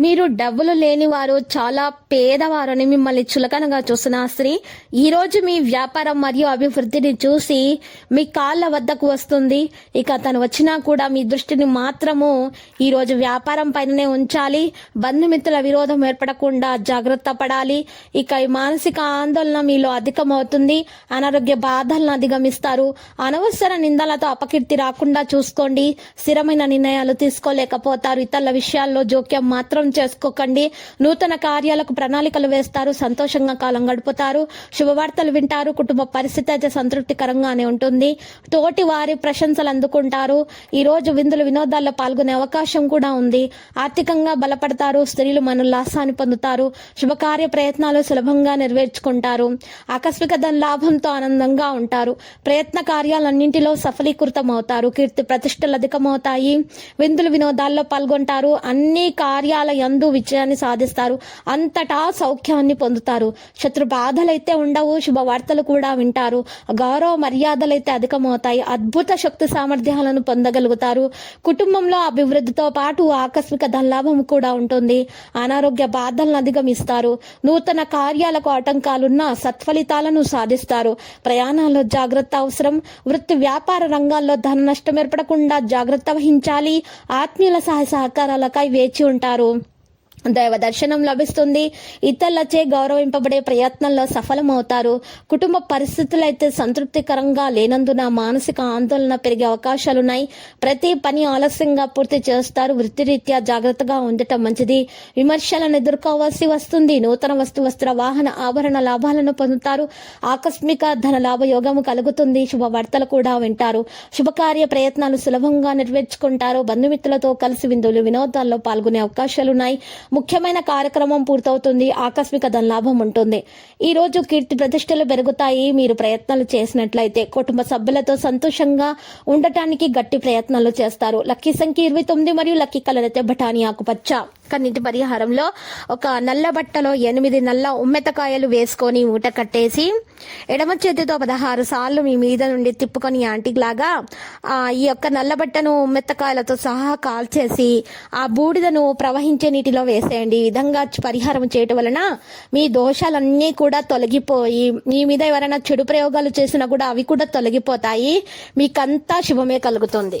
మీరు డబ్బులు లేనివారు చాలా పేదవారని మిమ్మల్ని చులకనగా చూసిన స్త్రీ ఈరోజు మీ వ్యాపారం మరియు అభివృద్ధిని చూసి మీ కాళ్ళ వద్దకు వస్తుంది. ఇక తను వచ్చినా కూడా మీ దృష్టిని మాత్రము ఈరోజు వ్యాపారం పైననే ఉంచాలి. బంధుమిత్రుల విరోధం ఏర్పడకుండా జాగ్రత్త పడాలి. ఇక ఈ మానసిక ఆందోళన మీలో అధికమవుతుంది. అనారోగ్య బాధలను అధిగమిస్తారు. అనవసర నిందలతో అపకీర్తి రాకుండా చూసుకోండి. స్థిరమైన నిర్ణయాలు తీసుకోలేకపోతారు. ఇతరుల విషయాల్లో జోక్యం మాత్రం చేసుకోకండి. నూతన కార్యాలకు ప్రణాళికలు వేస్తారు సంతోషంగా కాలం గడుపుతారు శుభవార్తలు వింటారు కుటుంబ పరిస్థితి అయితే సంతృప్తికరంగానే ఉంటుంది. తోటి వారి ప్రశంసలు అందుకుంటారు. ఈ రోజు విందులు వినోదాల్లో పాల్గొనే అవకాశం కూడా ఉంది. ఆర్థికంగా బలపడతారు స్త్రీలు మనోల్లాసాన్ని పొందుతారు శుభకార్య ప్రయత్నాలు సులభంగా నెరవేర్చుకుంటారు. ఆకస్మిక ధన లాభంతో ఆనందంగా ఉంటారు. ప్రయత్న కార్యాలన్నింటిలో సఫలీకృతం అవుతారు కీర్తి ప్రతిష్టలు అధికమవుతాయి. విందులు వినోదాల్లో పాల్గొంటారు. అన్ని కార్యాల యందు విజయాన్ని సాధిస్తారు. అంతటా సౌఖ్యాన్ని పొందుతారు. శత్రు బాధలైతే ఉండవు శుభవార్తలు కూడా వింటారు. గౌరవ మర్యాదలైతే అధికమవుతాయి. అద్భుత శక్తి సామర్థ్యాలను పొందగలుగుతారు. కుటుంబంలో అభివృద్ధితో పాటు ఆకస్మిక ధనలాభం కూడా ఉంటుంది. అనారోగ్య బాధలను అధిగమిస్తారు. నూతన కార్యాలకు ఆటంకాలున్న సత్ఫలితాలను సాధిస్తారు. ప్రయాణాల్లో జాగ్రత్త అవసరం. వృత్తి వ్యాపార రంగాల్లో ధన నష్టం ఏర్పడకుండా జాగ్రత్త వహించాలి. ఆత్మీయుల సహాయ సహకారాలకై వేచి ఉంటారు. దైవ దర్శనం లభిస్తుంది. ఇతరులచే గౌరవింపబడే ప్రయత్నంలో సఫలమవుతారు. కుటుంబ పరిస్థితులు అయితే సంతృప్తికరంగా లేనందున మానసిక ఆందోళన పెరిగే అవకాశాలున్నాయి. ప్రతి పని ఆలస్యంగా పూర్తి చేస్తారు. వృత్తిరీత్యా జాగ్రత్తగా ఉండటం మంచిది. విమర్శలను ఎదుర్కోవాల్సి వస్తుంది. నూతన వస్తు వస్త్ర వాహన ఆభరణ లాభాలను పొందుతారు. ఆకస్మిక ధన లాభ యోగము కలుగుతుంది. శుభవార్తలు కూడా వింటారు. శుభకార్య ప్రయత్నాలు సులభంగా నెరవేర్చుకుంటారు. బంధుమిత్రులతో కలిసి విందులు వినోదాల్లో పాల్గొనే అవకాశాలున్నాయి. ముఖ్యమైన కార్యక్రమం పూర్తవుతుంది. ఆకస్మిక ధనలాభం ఉంటుంది. ఈ రోజు కీర్తి ప్రతిష్టలు పెరుగుతాయి. మీరు ప్రయత్నాలు చేసినట్లయితే కుటుంబ సభ్యులతో సంతోషంగా ఉండటానికి గట్టి ప్రయత్నాలు చేస్తారు. లక్కీ సంఖ్య ఇరవై తొమ్మిది మరియు లక్కీ కలర్ అయితే బఠానీ ఆకుపచ్చ. కన్నిటి పరిహారంలో ఒక నల్ల బట్టలో ఎనిమిది నల్ల ఉమ్మెతకాయలు వేసుకొని ఊట కట్టేసి ఎడమ చేతితో పదహారు సార్లు మీ మీద నుండి తిప్పుకొని యాంటిలాగా ఆ, ఈ యొక్క నల్ల బట్టను ఉమ్మెత్తకాయలతో సహా కాల్చేసి ఆ బూడిదను ప్రవహించే నీటిలో వేసేయండి. ఈ విధంగా పరిహారం చేయటం వలన మీ దోషాలన్నీ కూడా తొలగిపోయి మీ మీద ఎవరైనా చెడు ప్రయోగాలు చేసినా కూడా అవి కూడా తొలగిపోతాయి. మీకంతా శుభమే కలుగుతుంది.